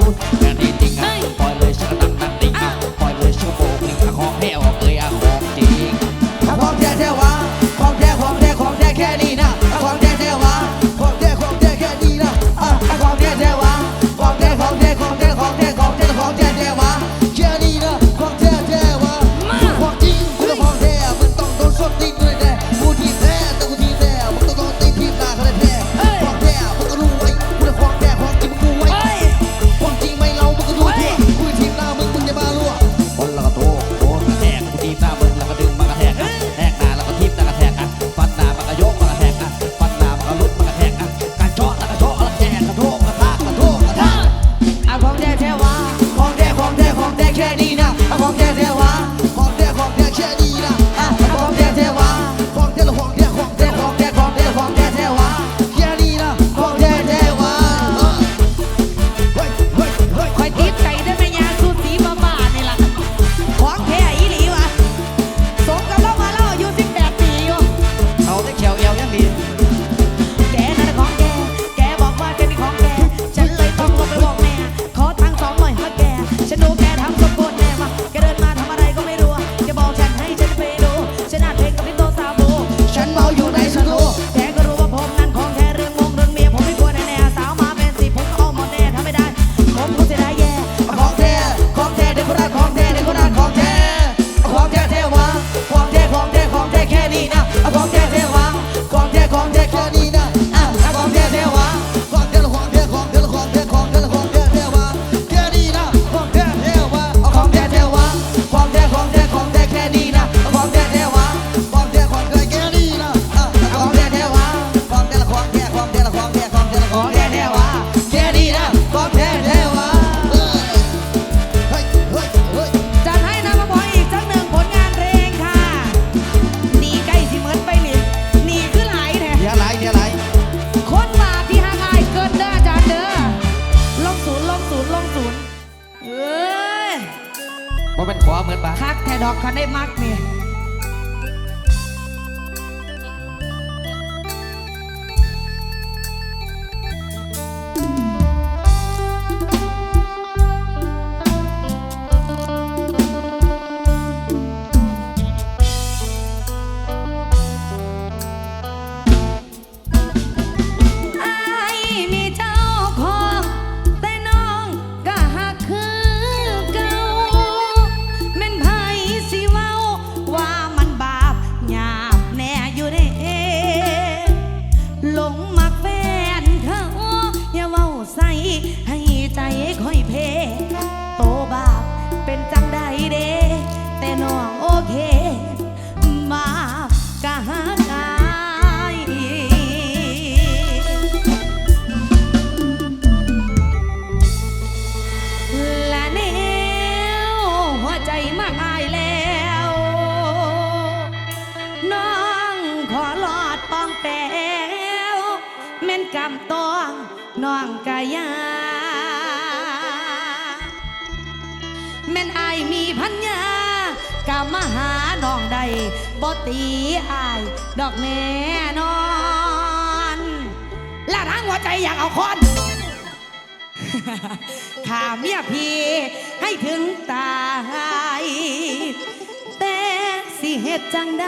soul บ่เป็นขอเหมือนปะคักแท่ดอกคันได้มักนี่ บ่ตีอาย ดอกแน่นอน และทั้งหัวใจอยากเอาคอน ข้าเมียพี่ให้ถึงตาย แต่สิเหตุจังใด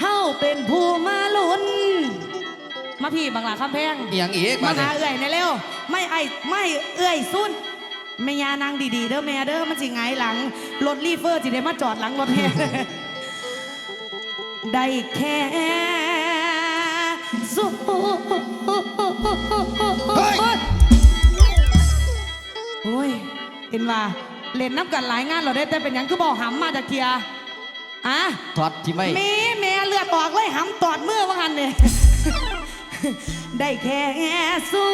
เฮาเป็นผู้มาลุ้น มาพี่บังหลาคำแพงอหย่างอีกมามาเนี่หายเอื่อยในเร็ว ไม่ไอไม่เอื่อยสุนแม่ยานางดีๆเด้อแม่เด้อมันสิไงายหลังรถรีเฟอร์สิได้มาจอดหลังรถแม่ ได้แค่สู้เฮ้ยโอ้ยเห็นว่าเล่นน้ำกันหลายงานเราได้แต่เป็นหยังคือบอกหำมาจากเทียอะถอดที่ไม่แม่แม่เลือดออกเลยหำตอดมือว่างันเนี่ยได้แค่สู้